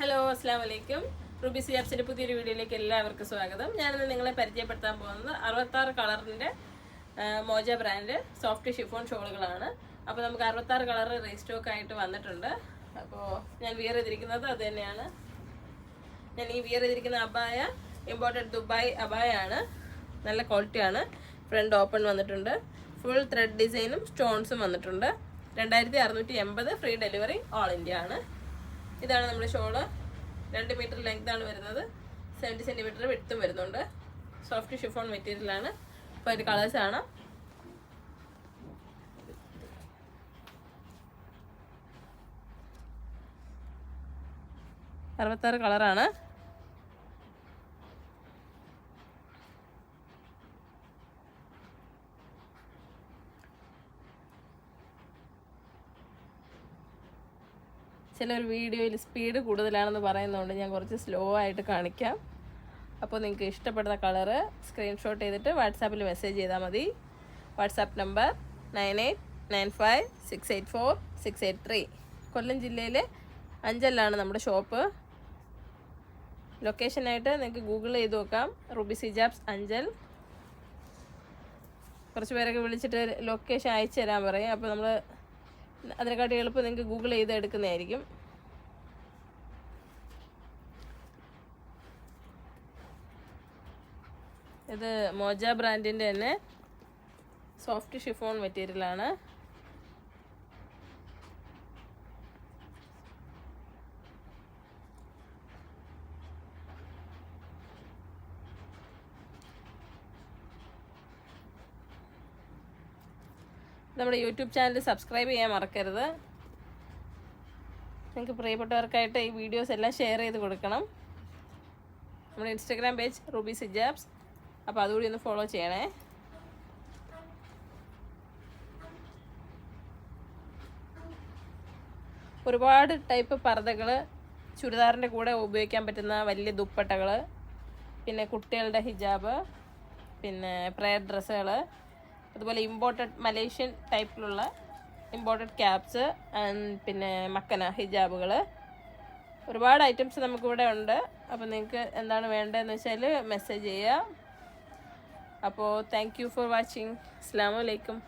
Hello അസ്സാം വലൈക്കും Ruby ആപ്സിന്റെ പുതിയൊരു വീഡിയോയിലേക്ക് എല്ലാവർക്കും സ്വാഗതം. ഞാനിന്ന് നിങ്ങളെ പരിചയപ്പെടുത്താൻ പോകുന്നത് അറുപത്താറ് കളറിന്റെ മോജ ബ്രാൻഡ് സോഫ്റ്റ് ഷിഫോൺ ഷോളുകളാണ്. അപ്പോൾ നമുക്ക് അറുപത്താറ് കളർ റീസ്റ്റോക്ക് ആയിട്ട് വന്നിട്ടുണ്ട്. അപ്പോൾ ഞാൻ വിയർ ചെയ്തിരിക്കുന്നത് അത് തന്നെയാണ്. ഞാൻ ഈ വിയർ ചെയ്തിരിക്കുന്ന അബായ ഇമ്പോർട്ടഡ് ദുബായ് അബായ ആണ്. നല്ല ക്വാളിറ്റിയാണ് ഫ്രണ്ട് ഓപ്പൺ വന്നിട്ടുണ്ട് ഫുൾ ത്രെഡ് ഡിസൈനും സ്റ്റോൺസും വന്നിട്ടുണ്ട്. രണ്ടായിരത്തി അറുന്നൂറ്റി എൺപത് ഫ്രീ ഡെലിവറി ഓൾ ഇന്ത്യ ആണ്. ഇതാണ് നമ്മുടെ ഷോൾ രണ്ട് മീറ്റർ ലെങ്ത് ആണ് വരുന്നത്. സെവന്റി സെന്റിമീറ്റർ വിട്ടും വരുന്നുണ്ട്. സോഫ്റ്റ് ഷിഫോൺ മെറ്റീരിയലാണ് അപ്പോൾ അതിന്റെ കളേഴ്സ് ആണ് അറുപത്താറ് കളറാണ് ചിലർ വീഡിയോയിൽ സ്പീഡ് കൂടുതലാണെന്ന് പറയുന്നതുകൊണ്ട് ഞാൻ കുറച്ച് സ്ലോ ആയിട്ട് കാണിക്കാം. അപ്പോൾ നിങ്ങൾക്ക് ഇഷ്ടപ്പെടുന്ന കളറ് സ്ക്രീൻഷോട്ട് ചെയ്തിട്ട് വാട്സാപ്പിൽ മെസ്സേജ് ചെയ്താൽ മതി. WhatsApp number nine eight nine five six eight four six eight three Kollam ജില്ലയിൽ അഞ്ചലാണ് നമ്മുടെ ഷോപ്പ് ലൊക്കേഷനായിട്ട് നിങ്ങൾക്ക് ഗൂഗിൾ ചെയ്ത് നോക്കാം. റുബി സിജാബ്സ് അഞ്ചൽ. കുറച്ച് പേരൊക്കെ വിളിച്ചിട്ട് ലൊക്കേഷൻ അയച്ചു തരാൻ പറയും. അപ്പോൾ നമ്മൾ അതിനെക്കാട്ടി എളുപ്പം നിങ്ങൾക്ക് ഗൂഗിൾ ചെയ്ത് എടുക്കുന്നതായിരിക്കും. ഇത് മോജ ബ്രാൻഡിന്റെ തന്നെ സോഫ്റ്റ് ഷിഫോൺ മെറ്റീരിയലാണ് നമ്മുടെ യൂട്യൂബ് ചാനൽ സബ്സ്ക്രൈബ് ചെയ്യാൻ മറക്കരുത്. നിങ്ങൾക്ക് പ്രിയപ്പെട്ടവർക്കായിട്ട് ഈ വീഡിയോസ് എല്ലാം ഷെയർ ചെയ്ത് കൊടുക്കണം. നമ്മുടെ ഇൻസ്റ്റാഗ്രാം പേജ് റൂബി സിജാബ്സ്. അപ്പോൾ അതുകൂടി ഒന്ന് ഫോളോ ചെയ്യണേ. ഒരുപാട് ടൈപ്പ് പർദ്ദകൾ ചുരിദാറിന്റെ കൂടെ ഉപയോഗിക്കാൻ പറ്റുന്ന വലിയ ദുപ്പട്ടകൾ പിന്നെ കുട്ടികളുടെ ഹിജാബ് പിന്നെ പ്രയർ ഡ്രസ്സുകൾ അതുപോലെ ഇമ്പോർട്ടഡ് മലേഷ്യൻ ടൈപ്പിലുള്ള ഇമ്പോർട്ടഡ് ക്യാപ്സ് പിന്നെ മക്കന ഹിജാബുകൾ ഒരുപാട് ഐറ്റംസ് നമുക്കിവിടെ ഉണ്ട്. അപ്പോൾ നിങ്ങൾക്ക് എന്താണ് വേണ്ടതെന്ന് വെച്ചാൽ മെസ്സേജ് ചെയ്യുക. അപ്പോൾ താങ്ക് യു ഫോർ വാച്ചിങ് അസ്സാം വലൈക്കും